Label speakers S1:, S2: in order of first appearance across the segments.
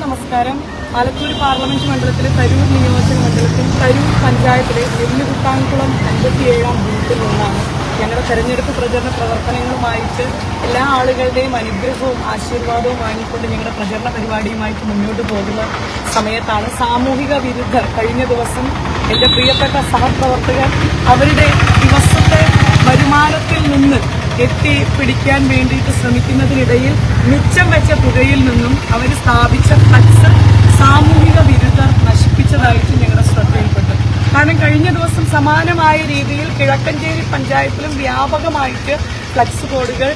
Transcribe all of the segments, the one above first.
S1: നമസ്കാരം. ആലത്തൂർ പാർലമെന്റ് മണ്ഡലത്തിലെ തരൂർ നിയോജക മണ്ഡലത്തിൽ തരൂർ പഞ്ചായത്തിലെ എല്ലുകുട്ടാൻകുളം അൻപത്തിയേഴാം ബൂത്തിൽ നിന്നാണ് ഞങ്ങളുടെ തെരഞ്ഞെടുപ്പ് പ്രചരണ പ്രവർത്തനങ്ങളുമായിട്ട് എല്ലാ ആളുകളുടെയും അനുഗ്രഹവും ആശീർവാദവും വാങ്ങിക്കൊണ്ട് ഞങ്ങളുടെ പ്രചരണ പരിപാടിയുമായിട്ട് മുന്നോട്ട് പോകുന്ന സമയത്താണ് സാമൂഹിക വിരുദ്ധർ കഴിഞ്ഞ ദിവസം എന്റെ പ്രിയപ്പെട്ട സഹപ്രവർത്തകർ അവരുടെ ദിവസത്തെ വരുമാനത്തിൽ നിന്ന് എത്തി പിടിക്കാൻ വേണ്ടിയിട്ട് ശ്രമിക്കുന്നതിനിടയിൽ മിച്ചം വെച്ച തുകയിൽ നിന്നും അവർ സ്ഥാപിച്ച ഫ്ലക്സ് സാമൂഹിക വിരുദ്ധർ നശിപ്പിച്ചതായിട്ട് ഞങ്ങളുടെ ശ്രദ്ധയിൽപ്പെട്ടു കാരണം കഴിഞ്ഞ ദിവസം സമാനമായ രീതിയിൽ കിഴക്കഞ്ചേരി പഞ്ചായത്തിലും വ്യാപകമായിട്ട് ഫ്ലക്സ് ബോർഡുകൾ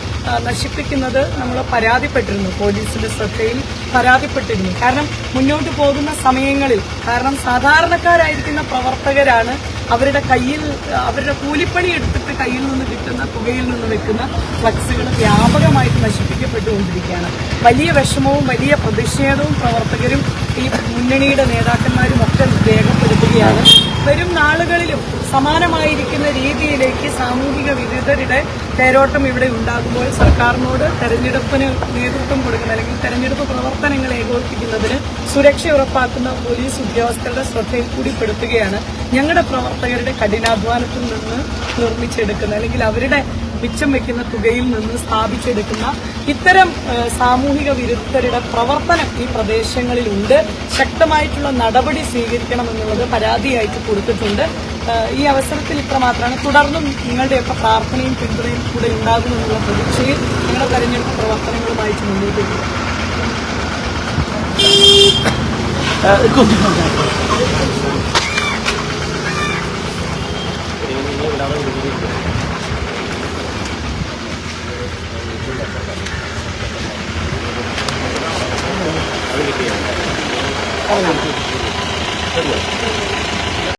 S1: നശിപ്പിക്കുന്നത് നമ്മൾ പരാതിപ്പെട്ടിരുന്നു. പോലീസിന്റെ ശ്രദ്ധയിൽ പരാതിപ്പെട്ടിരുന്നു. കാരണം മുന്നോട്ട് പോകുന്ന സമയങ്ങളിൽ കാരണം സാധാരണക്കാരായിരിക്കുന്ന പ്രവർത്തകരാണ് അവരുടെ കയ്യിൽ അവരുടെ കൂലിപ്പണി എടുത്തിട്ട് കയ്യിൽ നിന്ന് കിട്ടുന്ന തുകയിൽ നിന്ന് വെക്കുന്ന ഫ്ലക്സുകൾ വ്യാപകമായിട്ട് നശിപ്പിക്കപ്പെട്ടുകൊണ്ടിരിക്കുകയാണ്. വലിയ വിഷമവും വലിയ പ്രതിഷേധവും പ്രവർത്തകരും ഈ മുന്നണിയുടെ നേതാക്കന്മാരും ഒക്കെ രേഖപ്പെടുത്തുകയാണ്. വരും നാളുകളിലും സമാനമായിരിക്കുന്ന രീതിയിലേക്ക് സാമൂഹിക വിരുദ്ധരുടെ തേരോട്ടം ഇവിടെ ഉണ്ടാകുമ്പോൾ സർക്കാരിനോട് തെരഞ്ഞെടുപ്പിന് നേതൃത്വം കൊടുക്കുന്ന അല്ലെങ്കിൽ തെരഞ്ഞെടുപ്പ് പ്രവർത്തനങ്ങൾ ഏകോപിപ്പിക്കുന്നതിന് സുരക്ഷ ഉറപ്പാക്കുന്ന പോലീസ് ഉദ്യോഗസ്ഥരുടെ ശ്രദ്ധയിൽ കൂടി പെടുത്തുകയാണ് ഞങ്ങളുടെ പ്രവർത്തകരുടെ കഠിനാധ്വാനത്തിൽ നിന്ന് നിർമ്മിച്ചെടുക്കുന്ന അല്ലെങ്കിൽ അവരുടെ മിച്ചം വെക്കുന്ന തുകയിൽ നിന്ന് സ്ഥാപിച്ചെടുക്കുന്ന ഇത്തരം സാമൂഹിക വിരുദ്ധരുടെ പ്രവർത്തനം ഈ പ്രദേശങ്ങളിലുണ്ട്. ശക്തമായിട്ടുള്ള നടപടി സ്വീകരിക്കണമെന്നുള്ളത് പരാതിയായിട്ട് കൊടുത്തിട്ടുണ്ട്. ഈ അവസരത്തിൽ ഇത്ര മാത്രമാണ് തുടർന്നും നിങ്ങളുടെയൊക്കെ പ്രാർത്ഥനയും പിന്തുണയും കൂടെ ഉണ്ടാകുമെന്നുള്ള പ്രതീക്ഷയിൽ നിങ്ങളുടെ തെരഞ്ഞെടുപ്പ് പ്രവർത്തനങ്ങളുമായിട്ട് മുന്നോട്ട് പോകും.
S2: 아, 이렇게. 아, 이렇게.